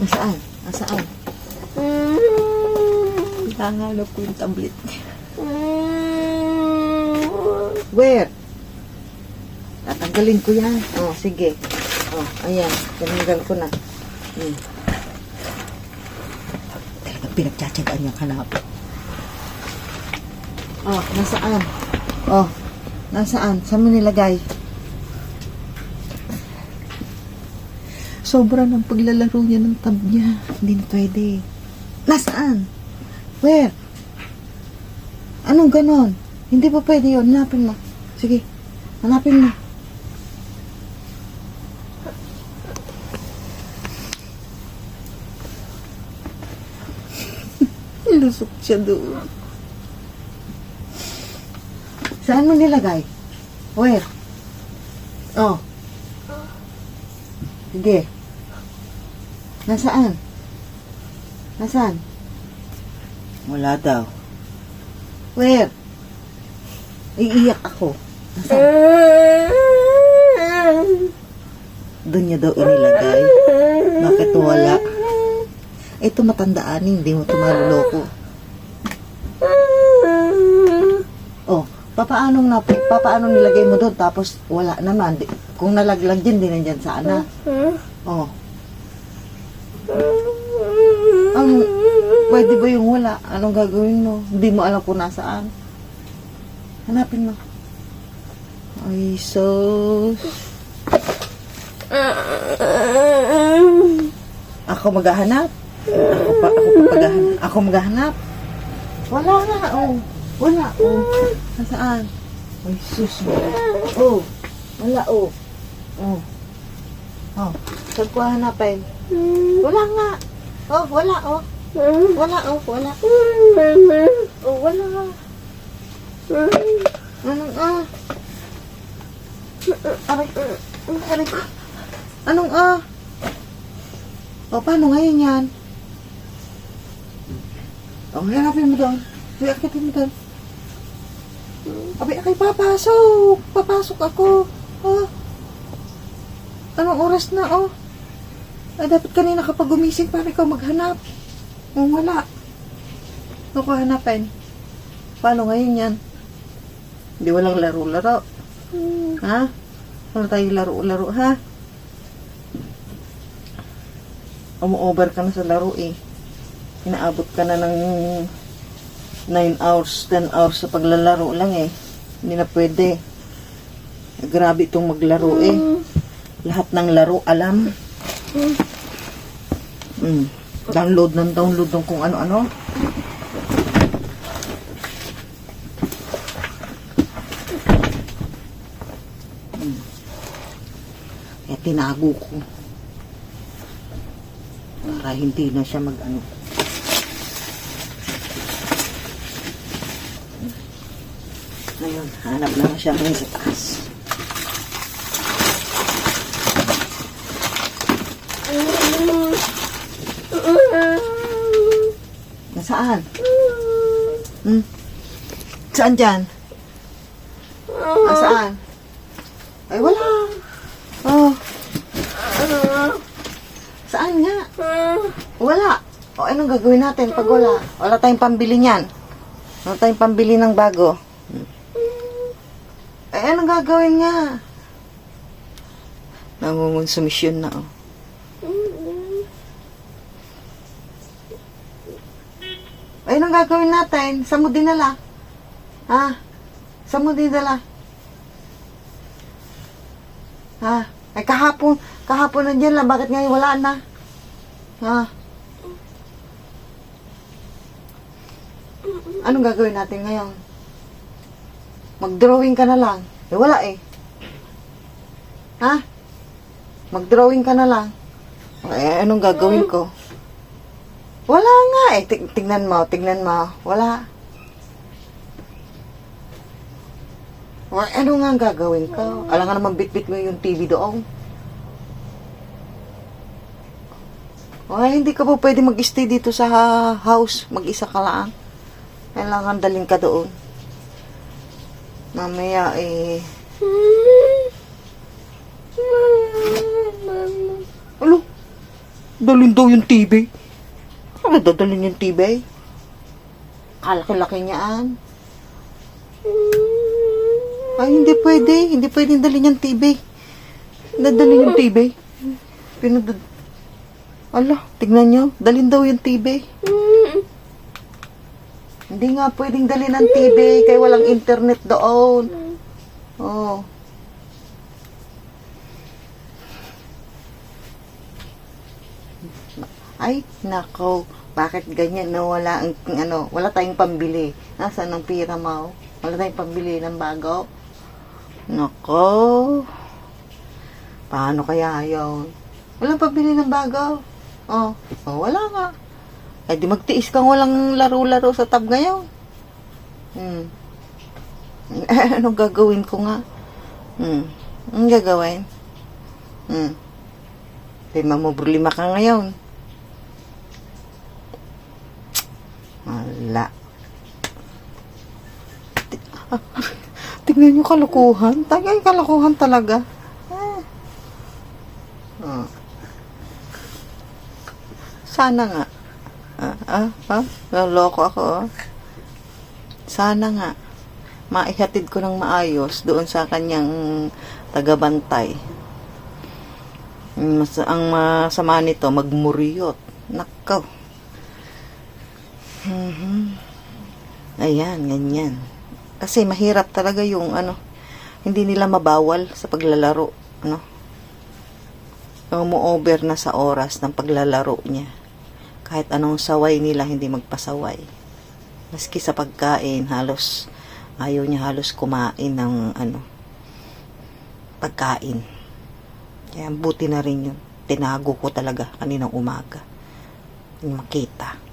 Nasaan? Nasaan? Nanganap ko yung tablet. Where? Tatanggalin ko yan. Oh, sige. Oh, ayan. Tinanggal ko na. Hmm. Talagang pinagtsatsagaan niyang hanapin. Oh, nasaan? Oh, nasaan? Saan mo nilagay? Sobra ng paglalaro niya ng tab niya. Hindi na pwede. Nasaan? Where? Anong ganon? Hindi pa pwede yun. Hanapin mo. Sige. Hanapin mo. Lusok siya doon. Saan mo nilagay? Where? Oh. Sige. Nasaan? Nasaan? Wala daw. Where? Iiyak ako. Nasaan? Doon niya daw inilagay. Bakit wala? Ito matandaan, hindi mo tumaluloko. Oh, papaanong na, papaanong nilagay mo doon tapos wala naman. Kung nalaglag din, di nandyan sana. Oh. Ano, pwede ba yung wala? Anong gagawin mo? Hindi mo alam kung nasaan. Hanapin mo. Ay, so... Ako maghahanap? Ako pa, ako pa paghahanap? Ako maghahanap? Wala nga, oh. Wala, oh. Nasaan? Ay, sus mo. Oh, wala, oh. Oh. Oh, saan ko hanapin? Wala nga. Oh, wala, oh. Wala, oh, wala. Oh, wala. Anong, ah? Aray, aray ko. Anong, ah? O, paano ngayon yan? O, hanapin mo doon. Sige, akitin mo doon. Abi, akay papasok. Papasok ako. Oh. Anong oras na, oh? Ay, dapat kanina kapag gumising para ikaw maghanap. Oh, wala. Ano ko hanapin? Paano ngayon yan? Hindi walang laro-laro. Ha? Wala tayong laro-laro, ha? Umu-over ka na sa laro, eh. Inaabot ka na ng 9 hours, 10 hours sa paglalaro lang, eh. Hindi na pwede. Grabe itong maglaro, eh. Lahat ng laro, alam. Mm. Download ng download ng kung ano-ano. Mm. Kaya tinago ko. Para hindi na siya mag-ano. Ngayon, hanap na siya ngayon sa taas. Nasaan? Hmm? Saan dyan? Ah, saan? Ay, wala. Oh. Saan nga? Wala. O, anong gagawin natin pag wala? Wala tayong pambili niyan. Wala tayong pambili ng bago. Eh, anong gagawin nga? Nangungonsumisyon na, oh. Ay, anong gagawin natin? Saan dinala? Ha? Saan mo dinala? Ha? Ay, kahapon, kahapon nandiyan lang. Bakit ngayon wala na? Ha? Anong gagawin natin ngayon? Mag-drawing ka na lang. Eh, wala eh. Ha? Mag-drawing ka na lang. Eh, anong gagawin ko? Wala nga eh. Ting- tingnan mo, tingnan mo. Wala. Wala, ano nga gagawin ko? Alam nga naman bit-bit mo yung TV doon. Wala, hindi ka po pwede mag-stay dito sa house. Mag-isa ka lang. Kailangan daling ka doon. Mamaya eh... Ulo, Dalhin daw yung TV. Ano dadalhin yung TV? Kalaki-laki niyaan. Ay, hindi pwede. Hindi pwede dalhin yung TV. Dadalhin yung TV. Pinadad... Ala, tignan nyo. Dalhin daw yung TV. Hindi nga pwedeng dalhin ang TV kaya walang internet doon. Oh. Ay, nako. Bakit ganyan na wala ang ano, wala tayong pambili. Nasaan ang pira mo? Wala tayong pambili ng bago. Nako. Paano kaya yun? Walang pambili ng bago. Oh, oh wala nga. Eh di magtiis kang walang laro-laro sa tab ngayon. Hmm. Anong gagawin ko nga? Hmm. Anong gagawin? Hmm. May mamumroblema ka ngayon. Wala. Ti- ah, Tingnan nyo kalukuhan. Tagay kalukuhan talaga. Ah. Ah. Sana nga. Ah, ah, ah, naloko ako. Oh. Sana nga. Maihatid ko ng maayos doon sa kanyang tagabantay. Mas, ang masama nito, magmuriyot. Nakaw. Mhm. Ayan, ganyan. Kasi mahirap talaga yung ano, hindi nila mabawal sa paglalaro, ano. Umu-over na sa oras ng paglalaro niya. Kahit anong saway nila, hindi magpasaway. Maski sa pagkain, halos, ayaw niya halos kumain ng ano, pagkain. Kaya buti na rin yun. Tinago ko talaga kaninang umaga. Makita.